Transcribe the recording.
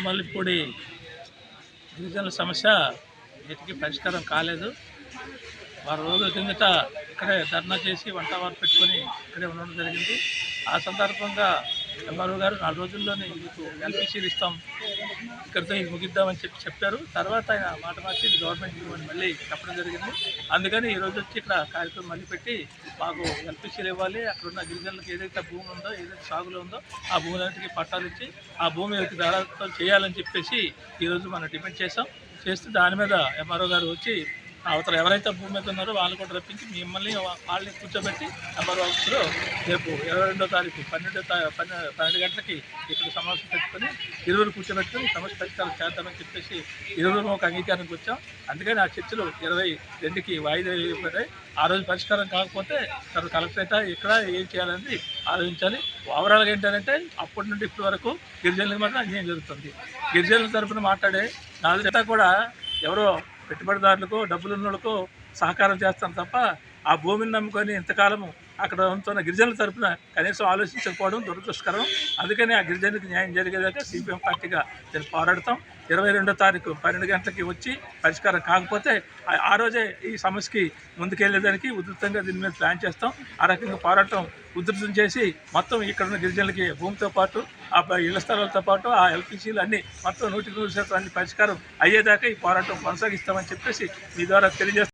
అనమల్లిపూడి గిరిజనుల సమస్య వీటికి పరిష్కారం కాలేదు. వారు రోజుల కిందట ఇక్కడే ధర్నా చేసి వంట వారు పెట్టుకొని ఇక్కడే ఉండడం జరిగింది. ఆ సందర్భంగా ఎంఆర్ఓ గారు నాలుగు రోజుల్లోనే మీకు ఎల్పిసీలు ఇస్తాం. ఇక్కడితో ఇది ముగిద్దామని చెప్పి చెప్పారు. తర్వాత ఆయన మాట మార్చి గవర్నమెంట్ ఇవ్వండి మళ్ళీ చెప్పడం జరిగింది. అందుకని ఈరోజు వచ్చి ఇక్కడ కార్యక్రమం మళ్ళీ పెట్టి మాకు ఎల్పిసీలు ఇవ్వాలి. అక్కడ ఉన్న గిరిజనులకు ఏదైతే భూమి ఉందో ఏదైతే సాగులో ఉందో ఆ భూములన్నింటికి పట్టాలు ఇచ్చి ఆ భూమి దారాలతో చేయాలని చెప్పేసి ఈరోజు మనం డిమాండ్ చేసాం చేస్తే దాని మీద ఎంఆర్ఓ గారు వచ్చి అవతల ఎవరైతే భూమి మీద ఉన్నారో వాళ్ళు కూడా రప్పించి మిమ్మల్ని వాళ్ళని కూర్చోబెట్టి నెంబర్ ఆఫీస్లో రేపు ఇరవై రెండో తారీఖు పన్నెండో తా పన్నెండు పన్నెండు గంటలకి ఇక్కడ సమావేశం పెట్టుకొని ఇరువురు కూర్చోబెట్టుకొని సమస్య పరిష్కారం చేద్దామని చెప్పేసి ఇరువురు ఒక అంగీకారానికి వచ్చాం. అందుకని ఆ చర్చలు ఇరవై రెండుకి వాయిదా వేయబడ్డాయి. ఆ రోజు పరిష్కారం కాకపోతే తర్వాత కలెక్టరేట్ ఇక్కడ ఏం చేయాలని ఆలోచించాలి. ఓవరాల్గా ఏంటంటే అప్పటి నుండి ఇప్పటి వరకు గిరిజనులకు మాత్రం అన్యాయం జరుగుతుంది. గిరిజనుల తరఫున మాట్లాడే నాలుగు కూడా ఎవరో పెట్టుబడిదారులకు డబ్బులున్నోళ్ళకు సహకారం చేస్తాను తప్ప ఆ భూమిని నమ్ముకొని ఇంతకాలము అక్కడ ఉంటున్న గిరిజనుల తరపున కనీసం ఆలోచించకపోవడం దురదృష్టకరం. అందుకని ఆ గిరిజనులకు న్యాయం జరిగేదాకా సిపిఎం పార్టీగా నేను పోరాడతాం. ఇరవై రెండో తారీఖు పన్నెండు గంటలకి వచ్చి పరిష్కారం కాకపోతే ఆ- రోజే ఈ సమస్యకి ముందుకెళ్ళేదానికి ఉధృతంగా దీని మీద ప్లాన్ చేస్తాం. ఆ రకంగా పోరాటం ఉధృతం చేసి మొత్తం ఇక్కడ ఉన్న గిరిజనులకి భూమితో పాటు ఆ ఇళ్ళ స్థలాలతో పాటు ఆ ఎల్పిసీలు అన్ని మొత్తం నూటికి నూరు శాతం అన్ని పరిష్కారం అయ్యేదాకా ఈ పోరాటం కొనసాగిస్తామని చెప్పేసి మీ ద్వారా తెలియజేస్తాం